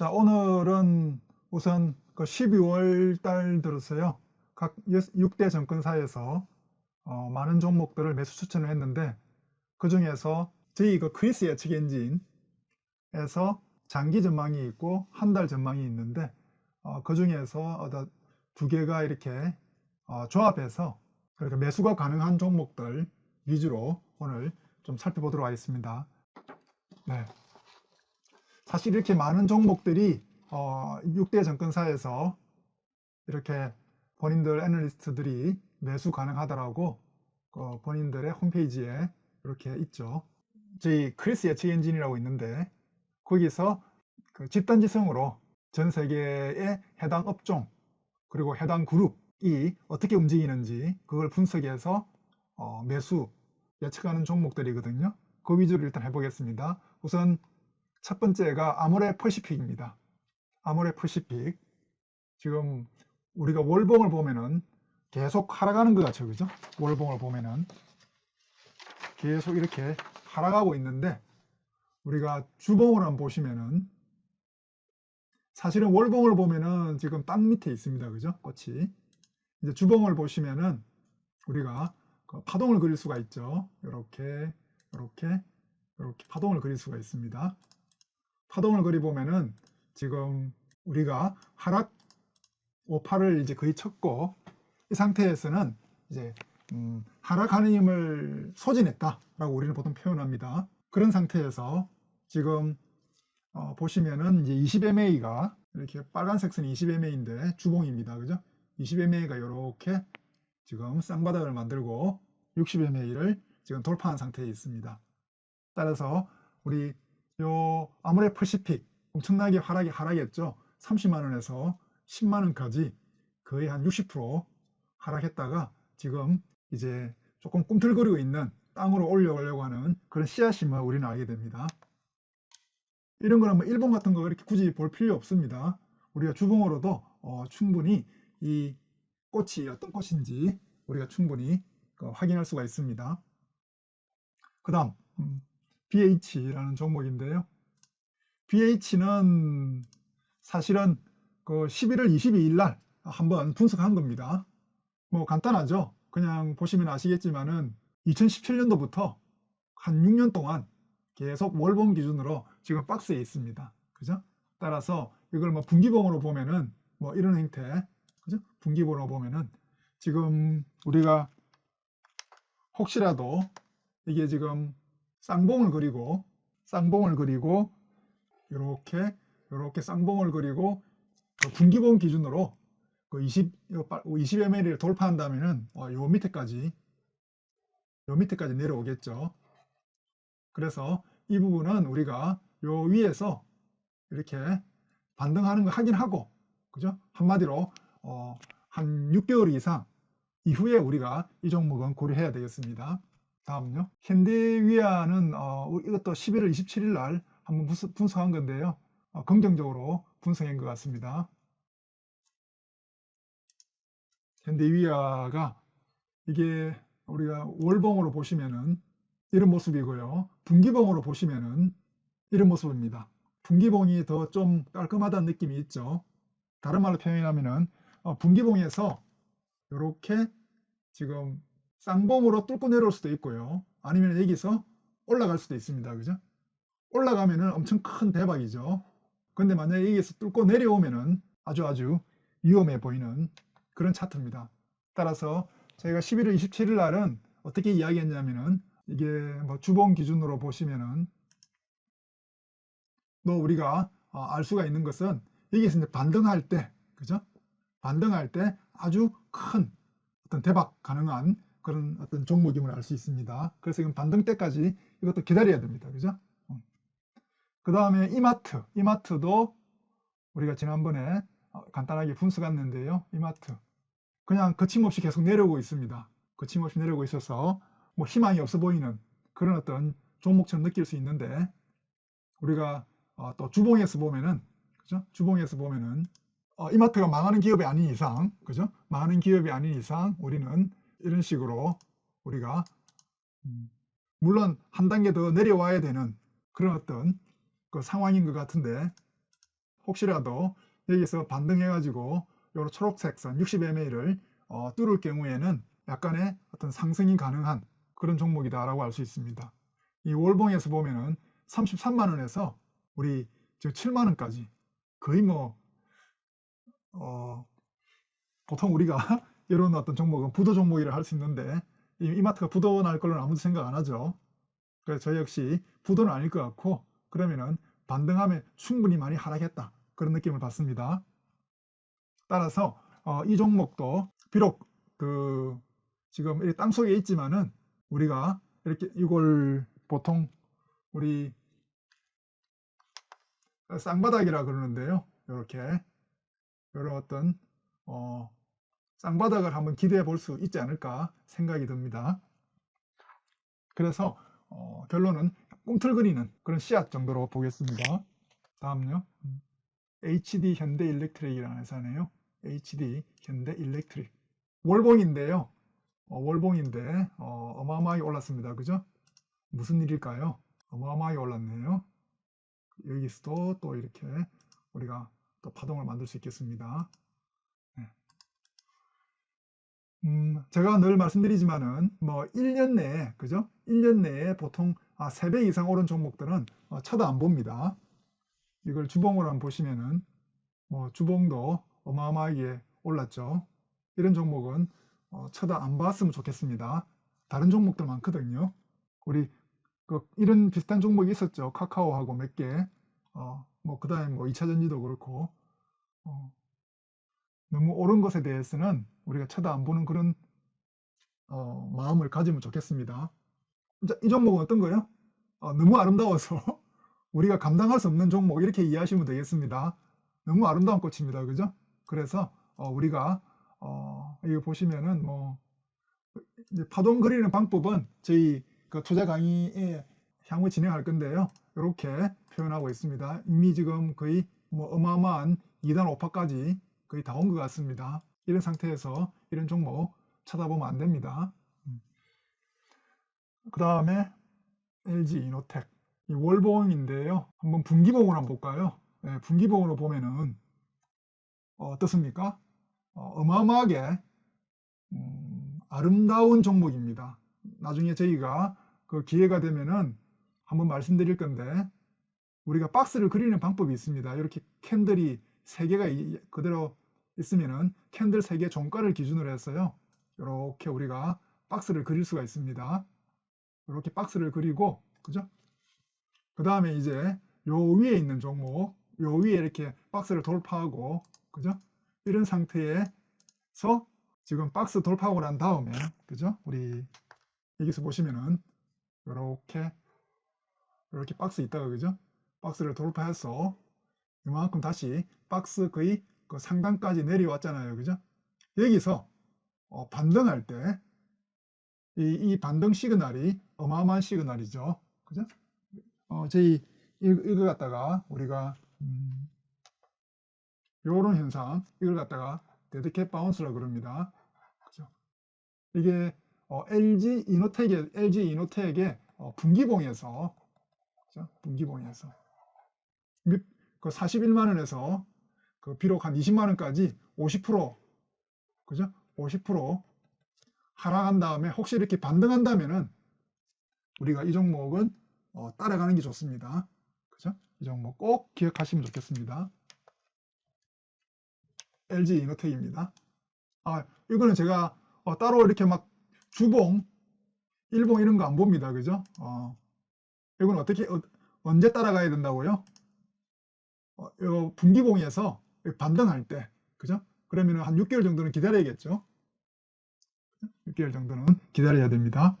자, 오늘은 우선 그 12월 달 들어서요. 각 6대 정권사에서 어, 많은 종목들을 매수 추천을 했는데 그 중에서 저희 그 크리스 예측 엔진에서 장기 전망이 있고 한 달 전망이 있는데 어, 그 중에서 두 개가 이렇게 어, 조합해서 그렇게 매수가 가능한 종목들 위주로 오늘 좀 살펴보도록 하겠습니다. 네. 사실 이렇게 많은 종목들이 어, 6대 정권사에서 이렇게 본인들 애널리스트들이 매수 가능하다라고 어, 본인들의 홈페이지에 이렇게 있죠. 저희 크리스 예측 엔진이라고 있는데 거기서 그 집단지성으로 전 세계의 해당 업종 그리고 해당 그룹이 어떻게 움직이는지 그걸 분석해서 어, 매수 예측하는 종목들이거든요. 그 위주로 일단 해보겠습니다. 우선 첫 번째가 아모레 퍼시픽입니다. 아모레 퍼시픽. 지금 우리가 월봉을 보면은 계속 하락하는 것 같죠. 그죠? 월봉을 보면은 계속 이렇게 하락하고 있는데 우리가 주봉을 한번 보시면은 사실은 월봉을 보면은 지금 땅 밑에 있습니다. 그죠? 꽃이. 이제 주봉을 보시면은 우리가 그 파동을 그릴 수가 있죠. 이렇게, 이렇게, 이렇게 파동을 그릴 수가 있습니다. 파동을 그리 보면은 지금 우리가 하락 5파를 이제 거의 쳤고 이 상태에서는 이제 음, 하락하는 힘을 소진했다라고 우리는 보통 표현합니다. 그런 상태에서 지금 어, 보시면은 이제 20MA가 이렇게 빨간색 선이 20MA인데 주봉입니다. 그죠? 20MA가 이렇게 지금 쌍바닥을 만들고 60MA를 지금 돌파한 상태에 있습니다. 따라서 우리 요 아모레 퍼시픽 엄청나게 하락이 하락했죠. 30만 원에서 10만 원까지 거의 한 60% 하락했다가 지금 이제 조금 꿈틀거리고 있는 땅으로 올려오려고 하는 그런 씨앗임을 우리는 알게 됩니다. 이런 거는 뭐 일본 같은 거 이렇게 굳이 볼 필요 없습니다. 우리가 주봉으로도 어, 충분히 이 꽃이 어떤 꽃인지 우리가 충분히 그 확인할 수가 있습니다. 그 다음 음, BH라는 종목인데요. BH는 사실은 그 11월 22일 날 한번 분석한 겁니다. 뭐 간단하죠. 그냥 보시면 아시겠지만은 2017년도부터 한 6년 동안 계속 월봉 기준으로 지금 박스에 있습니다. 그죠? 따라서 이걸 뭐 분기봉으로 보면은 뭐 이런 형태, 그죠? 분기봉으로 보면은 지금 우리가 혹시라도 이게 지금 쌍봉을 그리고 쌍봉을 그리고 이렇게 이렇게 쌍봉을 그리고 그 분기봉 기준으로 그 20, 20ml를 돌파한다면은 어, 요 밑에까지 요 밑에까지 내려오겠죠. 그래서 이 부분은 우리가 요 위에서 이렇게 반등하는 거 확인하고 그죠? 한마디로 어, 한 6개월 이상 이후에 우리가 이 종목은 고려해야 되겠습니다. 다음요. 현대위아는 어, 이것도 11월 27일 날 한번 분석한 건데요. 어, 긍정적으로 분석한 것 같습니다. 현대위아가 이게 우리가 월봉으로 보시면은 이런 모습이고요. 분기봉으로 보시면은 이런 모습입니다. 분기봉이 더 좀 깔끔하다는 느낌이 있죠. 다른 말로 표현하면은 어, 분기봉에서 이렇게 지금 쌍봉으로 뚫고 내려올 수도 있고요. 아니면 여기서 올라갈 수도 있습니다. 그죠? 올라가면은 엄청 큰 대박이죠. 근데 만약에 여기서 뚫고 내려오면은 아주 아주 위험해 보이는 그런 차트입니다. 따라서 저희가 11월 27일 날은 어떻게 이야기했냐면은 이게 뭐 주봉 기준으로 보시면은 뭐 우리가 어, 알 수가 있는 것은 여기서 이제 반등할 때, 그죠? 반등할 때 아주 큰 어떤 대박 가능한 그런 어떤 종목임을 알 수 있습니다. 그래서 이건 반등 때까지 이것도 기다려야 됩니다. 그죠? 그 다음에 이마트. 이마트도 우리가 지난번에 어, 간단하게 분석했는데요. 이마트. 그냥 거침없이 계속 내려오고 있습니다. 거침없이 내려오고 있어서 뭐 희망이 없어 보이는 그런 어떤 종목처럼 느낄 수 있는데 우리가 어, 또 주봉에서 보면은 그죠? 주봉에서 보면은 어, 이마트가 망하는 기업이 아닌 이상 그죠? 망하는 기업이 아닌 이상 우리는 이런 식으로 우리가 음, 물론 한 단계 더 내려와야 되는 그런 어떤 그 상황인 것 같은데 혹시라도 여기서 반등해 가지고 요 초록색 선 60MA를 어, 뚫을 경우에는 약간의 어떤 상승이 가능한 그런 종목이다라고 알 수 있습니다. 이 월봉에서 보면은 33만 원에서 우리 지금 7만 원까지 거의 뭐 어, 보통 우리가 이런 어떤 종목은 부도 종목이라 할 수 있는데 이 이마트가 부도 날 걸로는 아무도 생각 안 하죠. 그래서 저 역시 부도는 아닐 것 같고 그러면은 반등하면 충분히 많이 하락했다 그런 느낌을 받습니다. 따라서 어, 이 종목도 비록 그 지금 이 땅속에 있지만은 우리가 이렇게 이걸 보통 우리 쌍바닥이라 그러는데요. 이렇게 이런 어떤 어, 쌍바닥을 한번 기대해 볼 수 있지 않을까 생각이 듭니다. 그래서 어, 결론은 꿈틀거리는 그런 씨앗 정도로 보겠습니다. 다음요. 음, HD 현대 일렉트릭이라는 회사네요. HD 현대 일렉트릭. 월봉인데요. 어, 월봉인데 어, 마어마하게 올랐습니다. 그죠? 무슨 일일까요? 어마어마하게 올랐네요. 여기서도 또 이렇게 우리가 또 파동을 만들 수 있겠습니다. 네. 음, 제가 늘 말씀드리지만은 뭐 1년 내에 그죠? 1년 내에 보통 아, 3배 이상 오른 종목들은 어, 쳐다 안 봅니다. 이걸 주봉으로 한번 보시면은 뭐 주봉도 어마어마하게 올랐죠. 이런 종목은 어, 쳐다 안 봤으면 좋겠습니다. 다른 종목들 많거든요. 우리 그 이런 비슷한 종목이 있었죠. 카카오하고 몇 개. 어, 뭐 그 다음에 뭐 2차 전지도 그렇고 어, 너무 옳은 것에 대해서는 우리가 쳐다 안 보는 그런 어, 마음을 가지면 좋겠습니다. 자, 이 종목은 어떤 거예요? 어, 너무 아름다워서 우리가 감당할 수 없는 종목 이렇게 이해하시면 되겠습니다. 너무 아름다운 꽃입니다. 그죠? 그래서 어, 우리가 어, 이거 보시면은 뭐 파동 그리는 방법은 저희 그 투자 강의에 향후 진행할 건데요. 이렇게 표현하고 있습니다. 이미 지금 거의 뭐 어마어마한 2단 5파까지 거의 다 온 것 같습니다. 이런 상태에서 이런 종목 쳐다보면 안 됩니다. 그 다음에 LG 이노텍 이 월봉인데요. 한번 분기봉을 한번 볼까요? 네, 분기봉으로 보면은 어, 어떻습니까? 어, 마어마하게 음, 아름다운 종목입니다. 나중에 저희가 그 기회가 되면은 한번 말씀드릴 건데 우리가 박스를 그리는 방법이 있습니다. 이렇게 캔들이 세 개가 이- 그대로 있으면은 캔들 세개 종가를 기준으로 해서요. 이렇게 우리가 박스를 그릴 수가 있습니다. 이렇게 박스를 그리고 그죠? 그 다음에 이제 요 위에 있는 종목, 요 위에 이렇게 박스를 돌파하고 그죠? 이런 상태에서 지금 박스 돌파하고 난 다음에 그죠? 우리 여기서 보시면은 이렇게 이렇게 박스 있다가 그죠? 박스를 돌파해서 이만큼 다시 박스 거의 그 상단까지 내려왔잖아요. 그죠? 여기서 어, 반등할 때 이, 이 반등 시그널이 어마어마한 시그널이죠. 그죠? 어, 저희 이- 이걸 갖다가 우리가 음, 요런 현상 이걸 갖다가 데드캣 바운스라고 그럽니다. 그죠? 이게 어, LG 이노텍의 LG 이노텍의 어, 분기봉에서 그죠? 분기봉에서 미- 그 41만 원에서 그 비록 한 20만 원까지 50% 그죠? 50% 하락한 다음에 혹시 이렇게 반등한다면은 우리가 이 종목은 어, 따라가는 게 좋습니다. 그죠? 이 종목 꼭 기억하시면 좋겠습니다. LG 이노텍입니다. 아, 이거는 제가 어, 따로 이렇게 막 주봉, 일봉 이런 거 안 봅니다. 그죠? 어, 이건 어떻게 어, 언제 따라가야 된다고요? 어, 요 분기봉에서 반등할 때, 그죠? 그러면 한 6개월 정도는 기다려야겠죠? 6개월 정도는 기다려야 됩니다.